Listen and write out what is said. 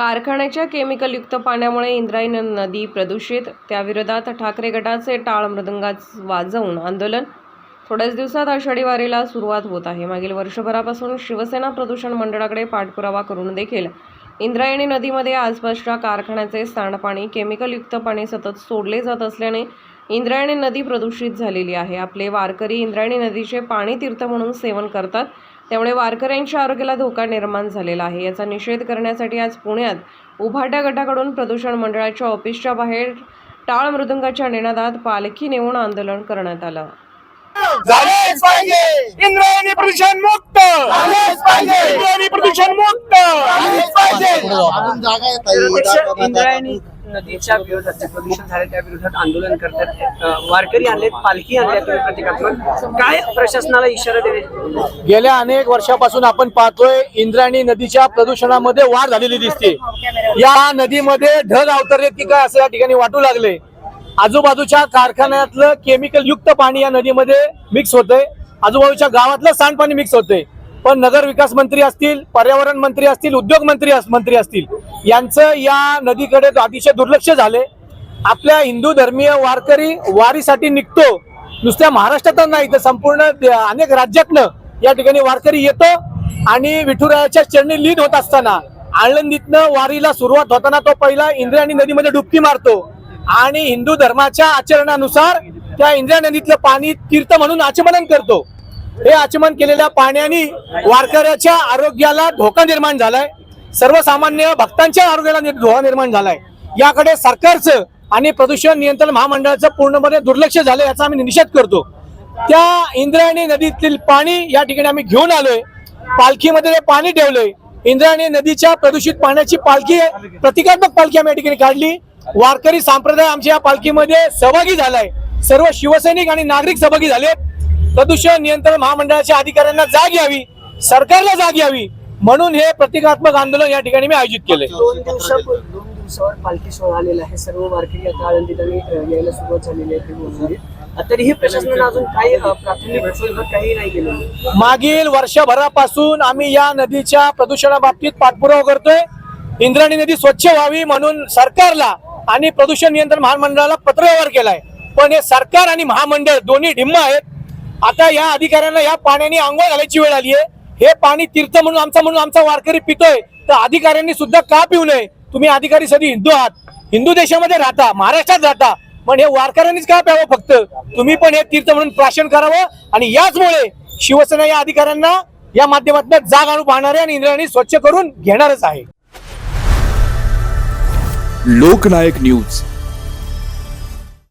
कारखान्याच्या केमिकलयुक्त पाण्यामुळे इंद्रायण नदी प्रदूषित त्याविरोधात ठाकरे गटाचे टाळ मृदंगात वाजवून आंदोलन. थोड्याच दिवसात आषाढी वारीला सुरुवात होत आहे. मागील वर्षभरापासून शिवसेना प्रदूषण मंडळाकडे पाठपुरावा करून देखील इंद्रायणी नदीमध्ये आसपासच्या कारखान्याचे सांडपाणी केमिकलयुक्त पाणी सतत सोडले जात असल्याने इंद्रायणी नदी प्रदूषित झालेली आहे. आपले वारकरी इंद्रायणी नदीचे पाणी तीर्थ म्हणून सेवन करतात. त्यामुळे वारकऱ्यांच्या आरोग्याला धोका निर्माण झालेला आहे. याचा निषेध करण्यासाठी आज पुण्यात उभाट्या गटाकडून प्रदूषण मंडळाच्या ऑफिसच्या बाहेर टाळ मृदुंगाच्या निनादात पालखी नेऊन आंदोलन करण्यात आलं. इंद्रायणी प्रदूषण मुक्त. इंद्रायणी प्रदूषण मुक्त. अजून जागा आहे इंद्रायणी नदीच्या विरोधात प्रदूषण झाले त्या विरोधात आंदोलन करतात. वारकरी आणलेत पालखी आणल्या तुम्ही प्रतिकात्मक. काय प्रशासनाला इशारा देणे गेल्या अनेक वर्षापासून आपण पाहतोय इंद्रायणी नदीच्या प्रदूषणामध्ये वाढ झालेली दिसते. या नदीमध्ये ढग अवतरलेत की काय असं या ठिकाणी वाटू लागले? आजूबाजूच्या कारखान्यातलं केमिकल युक्त पाणी या नदीमध्ये मिक्स होतंय. आजूबाजूच्या गावातलं सांडपाणी मिक्स होतंय. पण नगर विकास मंत्री असतील पर्यावरण मंत्री असतील उद्योग मंत्री मंत्री असतील यांचं या नदीकडे अतिशय दुर्लक्ष झाले आपल्या हिंदू धर्मीय वारकरी वारीसाठी निघतो. नुसत्या महाराष्ट्रातच नाही तर संपूर्ण अनेक राज्यातनं या ठिकाणी वारकरी येतो आणि विठुरायाच्या चरणी लीन होत असताना आळंदीतनं वारीला सुरुवात होताना तो पहिला इंद्रायणी नदीमध्ये डुबकी मारतो. आणि हिंदू धर्माच्या आचरणानुसार त्या इंद्रायणी नदीतलं पाणी तीर्थ म्हणून आचमनन करतो. हे आचमन केलेल्या पाण्याने वारकऱ्याच्या आरोग्याला धोका निर्माण झालाय. सर्वसामान्य भक्तांच्या आरोग्याला धोका निर्माण झालाय. याकडे सरकारचं आणि प्रदूषण नियंत्रण महामंडळाचं पूर्णपणे दुर्लक्ष झालं याचा आम्ही निषेध करतो. त्या इंद्रायणी नदीतील पाणी या ठिकाणी आम्ही घेऊन आलोय. पालखीमध्ये ते पाणी ठेवलंय. इंद्रायणी नदीच्या प्रदूषित पाण्याची पालखी प्रतिकात्मक पालखी आम्ही या ठिकाणी काढली. वारकरी संप्रदाय आमच्या या पालखीमध्ये सहभागी झालाय. सर्व शिवसैनिक आणि नागरिक सहभागी झालेत. प्रदूषण नियंत्रण महामंडळाच्या अधिकाऱ्यांना जाग यावी सरकारला जाग यावी म्हणून हे प्रतिकात्मक आंदोलन या ठिकाणी मी आयोजित केलंय. दोन दिवसावर पालखी सोहळा आलेला आहे. सर्व आळंदीत आणि यायला सुरुवात झालेली आहे फिरवून. अ, तरीही प्रशासनानं अजून काही अ, प्राथमिक सुविधा काही नाही केलेली मागील वर्षभरापासून आम्ही या नदीच्या प्रदूषणाबाबतीत पाठपुरावा करतोय. इंद्रायणी नदी स्वच्छ व्हावी म्हणून सरकारला आणि प्रदूषण नियंत्रण महामंडळाला पत्रव्यवहार केलाय. पण हे सरकार आणि महामंडळ दोन्ही ढिम्म आहेत. आता या अधिकाऱ्यांना या पाण्याने आंघोळ घालायची वेळ आली आहे हे पाणी तीर्थ म्हणून आमचा म्हणून आमचा वारकरी पितोय. तर अधिकाऱ्यांनी सुद्धा का पिऊ नये? तुम्ही अधिकारी सधी हिंदू आहात. हिंदू देशामध्ये राहता महाराष्ट्रात राहता. पण हे वारकऱ्यांनीच का प्यावं फक्त? तुम्ही पण हे तीर्थ म्हणून प्राशन करावं आणि याचमुळे शिवसेना या अधिकाऱ्यांना या माध्यमातून जाग आणू पाहणार आहे आणि इंद्रायणी स्वच्छ करून घेणारच आहे. लोकनायक न्यूज.